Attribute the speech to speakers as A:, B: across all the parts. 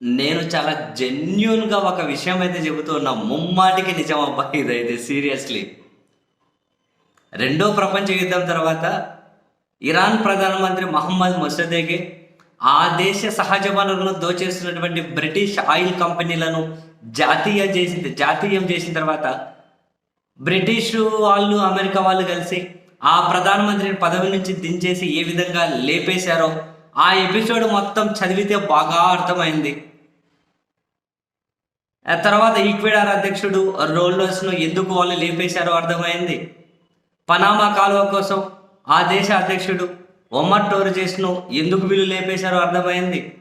A: నేను చాలా జెన్యున్గా ఒక విషయం అయితే చెబుతున్నా ముమ్మాటికి నిజం అబ్బా ఇదైతే సీరియస్లీ రెండో ప్రపంచ యుద్ధం తర్వాత ఇరాన్ ప్రధానమంత్రి మహమ్మద్ మొసదేగే ఆ దేశ సహజ వనరులను దోచేస్తున్నటువంటి బ్రిటిష్ ఆయిల్ కంపెనీలను జాతీయ చేసిన జాతీయం చేసిన తర్వాత బ్రిటిష్ వాళ్ళు అమెరికా వాళ్ళు కలిసి ఆ ప్రధానమంత్రిని పదవి నుంచి దించేసి ఏ విధంగా లేపేశారో ఆ ఎపిసోడ్ మొత్తం చదివితే బాగా అర్థమైంది. ఆ తర్వాత ఈక్వెడార్ అధ్యక్షుడు రోల్డర్స్ను ఎందుకు వాళ్ళు లేపేశారో అర్థమైంది. పనామా కాలువ కోసం ఆ దేశ అధ్యక్షుడు ఒమర్ టోరిజెస్ను ఎందుకు వీళ్ళు లేపేశారో అర్థమైంది.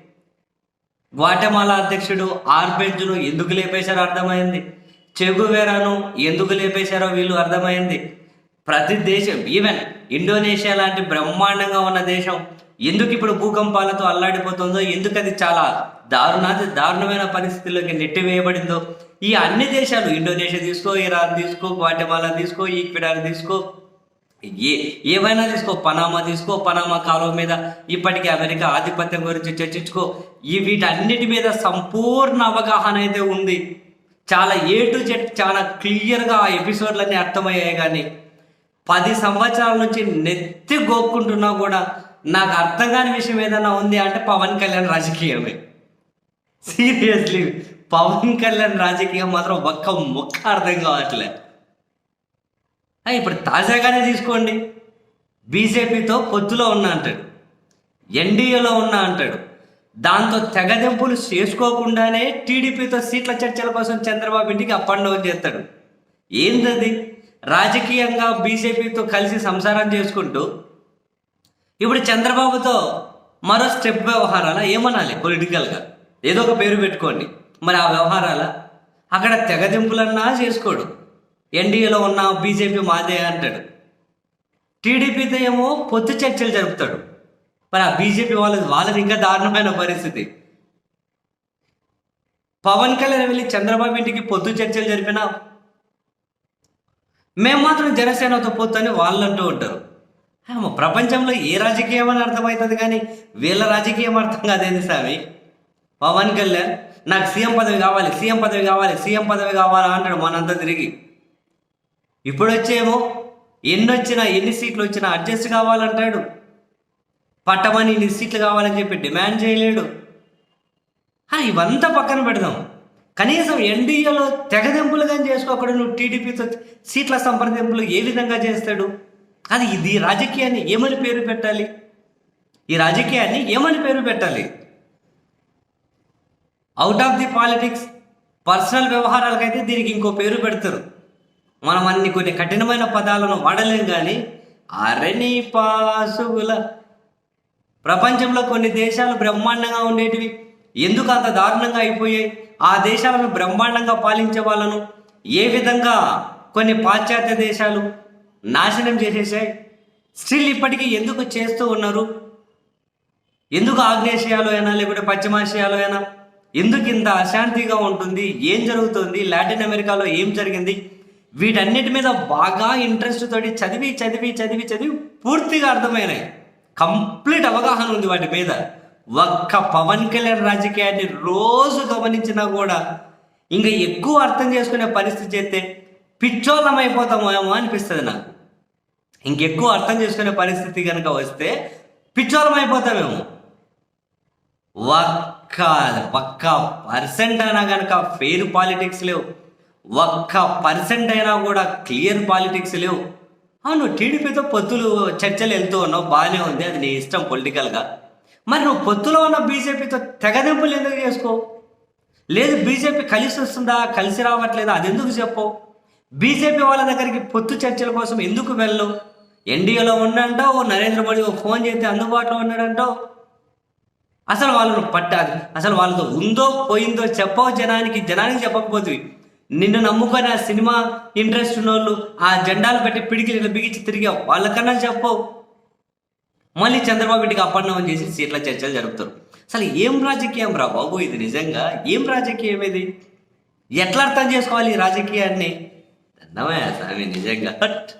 A: గ్వాటమాలా అధ్యక్షుడు ఆర్బెంజ్ను ఎందుకు లేపేశారో అర్థమైంది. చెగువేరాను ఎందుకు లేపేశారో వీళ్ళు అర్థమైంది. ప్రతి దేశం ఈవెన్ ఇండోనేషియా లాంటి బ్రహ్మాండంగా ఉన్న దేశం ఎందుకు ఇప్పుడు భూకంపాలతో అల్లాడిపోతుందో ఎందుకు అది చాలా దారుణాది దారుణమైన పరిస్థితుల్లోకి నెట్టివేయబడిందో ఈ అన్ని దేశాలు ఇండోనేషియా తీసుకో ఇరాన్ తీసుకో గ్వాటమాలా తీసుకో ఈక్విడార్ తీసుకో ఏ ఏవైనా తీసుకో పనామా తీసుకో పనామా కాలువ మీద ఇప్పటికీ అమెరికా ఆధిపత్యం గురించి చర్చించుకో ఈ వీటన్నిటి మీద సంపూర్ణ అవగాహన అయితే ఉంది. చాలా ఏ టు జెడ్ చాలా క్లియర్గా ఆ ఎపిసోడ్లన్నీ అర్థమయ్యాయి కానీ పది సంవత్సరాల నుంచి నెత్తి గోక్కుంటున్నా కూడా నాకు అర్థం కాని విషయం ఏదైనా ఉంది అంటే పవన్ కళ్యాణ్ రాజకీయమే. సీరియస్లీ పవన్ కళ్యాణ్ రాజకీయం మాత్రం ఒక్క ముక్క అర్థం కావట్లే. ఇప్పుడు తాజాగానే తీసుకోండి. బీజేపీతో పొత్తులో ఉన్నా అంటాడు. ఎన్డీఏలో ఉన్నా అంటాడు. దాంతో తెగదెంపులు చేసుకోకుండానే టీడీపీతో సీట్ల చర్చల కోసం చంద్రబాబు ఇంటికి అప్ అండ్ డౌన్ చేస్తాడు. ఏంటది రాజకీయంగా బీజేపీతో కలిసి సంసారం చేసుకుంటూ ఇప్పుడు చంద్రబాబుతో మరో స్టెప్ వ్యవహారాల? ఏమనాలి పొలిటికల్గా? ఏదో ఒక పేరు పెట్టుకోండి. మరి ఆ వ్యవహారాల? అక్కడ తెగదింపులన్నా చేసుకోడు. ఎన్డీఏలో ఉన్న బీజేపీ మాదే అంటాడు. టీడీపీతో ఏమో పొత్తు చర్చలు జరుపుతాడు. మరి ఆ బీజేపీ వాళ్ళది వాళ్ళది ఇంకా దారుణమైన పరిస్థితి. పవన్ కళ్యాణ్ వెళ్ళి చంద్రబాబు ఇంటికి పొత్తు చర్చలు జరిపినా మేము మాత్రం జనసేనతో పోతుందని వాళ్ళు అంటూ ఉంటారు. ఏమో ప్రపంచంలో ఏ రాజకీయం అని అర్థమవుతుంది కానీ వీళ్ళ రాజకీయం అర్థం కాదేంది స్వామి పవన్ కళ్యాణ్ నాకు సీఎం పదవి కావాలి సీఎం పదవి కావాలి సీఎం పదవి కావాలా అంటాడు మనంతా తిరిగి. ఇప్పుడు వచ్చేమో ఎన్ని వచ్చినా ఎన్ని సీట్లు వచ్చినా అడ్జస్ట్ కావాలంటాడు. పట్టమని ఇన్ని సీట్లు కావాలని చెప్పి డిమాండ్ చేయలేడు. ఇవంతా పక్కన పెడదాం. కనీసం ఎన్డీఏలో తెగదెంపులుగా చేసుకోకుండా నువ్వు టీడీపీతో సీట్ల సంప్రదింపులు ఏ విధంగా చేస్తాడు? అది ఇది రాజకీయాన్ని ఏమని పేరు పెట్టాలి? ఈ రాజకీయాన్ని ఏమని పేరు పెట్టాలి? Out of the politics personal వ్యవహారాలకైతే దీనికి ఇంకో పేరు పెడతారు. మనం అన్ని కొన్ని కఠినమైన పదాలను వాడలేం కానీ అరణి పాసుగుల ప్రపంచంలో కొన్ని దేశాలు బ్రహ్మాండంగా ఉండేటివి. ఎందుకు అంత దారుణంగా అయిపోయాయి? ఆ దేశాలను బ్రహ్మాండంగా పాలించే వాళ్ళను ఏ విధంగా కొన్ని పాశ్చాత్య దేశాలు నాశనం చేసేసాయి? స్టిల్ ఇప్పటికీ ఎందుకు చేస్తూ ఉన్నారు? ఎందుకు ఆగ్నేషియాలో అయినా లేకుంటే పశ్చిమాసియాలో అయినా ఎందుకు ఇంత అశాంతిగా ఉంటుంది? ఏం జరుగుతుంది? లాటిన్ అమెరికాలో ఏం జరిగింది? వీటన్నిటి మీద బాగా ఇంట్రెస్ట్ తోటి చదివి చదివి చదివి చదివి పూర్తిగా అర్థమైనాయి. కంప్లీట్ అవగాహన ఉంది వాటి మీద. ఒక్క పవన్ కళ్యాణ్ రాజకీయాన్ని రోజు గమనించినా కూడా ఇంకా ఎక్కువ అర్థం చేసుకునే పరిస్థితి చేస్తే పిచ్చోళ్ళం అయిపోతామేమో అనిపిస్తుంది నాకు. ఇంకెక్కువ అర్థం చేసుకునే పరిస్థితి కనుక వస్తే పిచ్చోళ్ళం అయిపోతామేమో ఒక్క ఒక్క పర్సెంట్ అయినా కనుక ఫెయిర్ పాలిటిక్స్ లేవు. ఒక్క పర్సెంట్ అయినా కూడా క్లియర్ పాలిటిక్స్ లేవు. అవును టీడీపీతో పొత్తులు చర్చలు వెళ్తూ ఉన్నావు బాగానే ఉంది అది నీ ఇష్టం పొలిటికల్గా. మరి నువ్వు పొత్తులో ఉన్న బీజేపీతో తెగదెంపులు ఎందుకు చేసుకో? లేదు బీజేపీ కలిసి వస్తుందా కలిసి రావట్లేదా అది ఎందుకు చెప్పు? బీజేపీ వాళ్ళ దగ్గరికి పొత్తు చర్చల కోసం ఎందుకు వెళ్ళు? ఎన్డీఏలో ఉన్నంటావు నరేంద్ర మోడీ ఫోన్ చేస్తే అందుబాటులో ఉన్నాడంటావు. అసలు వాళ్ళను పట్టాలి. అసలు వాళ్ళతో ఉందో పోయిందో చెప్పవు జనానికి జనానికి చెప్పకపోతుంది నిన్ను నమ్ముకొని ఆ సినిమా ఇంట్రెస్ట్ ఉన్నోళ్ళు ఆ జెండాలు పెట్టి పిడికి బిగించి తిరిగావు వాళ్ళకన్నా చెప్పవు మళ్ళీ చంద్రబాబు ఇంటికి అప్పన్నవం చేసి సీట్ల చర్చలు జరుపుతారు. అసలు ఏం రాజకీయం రా బాబు ఇది నిజంగా? ఏం రాజకీయం ఇది? ఎట్లా అర్థం చేసుకోవాలి ఈ రాజకీయాన్ని? అన్నమయ్య స్వామి నిజంగా. హట్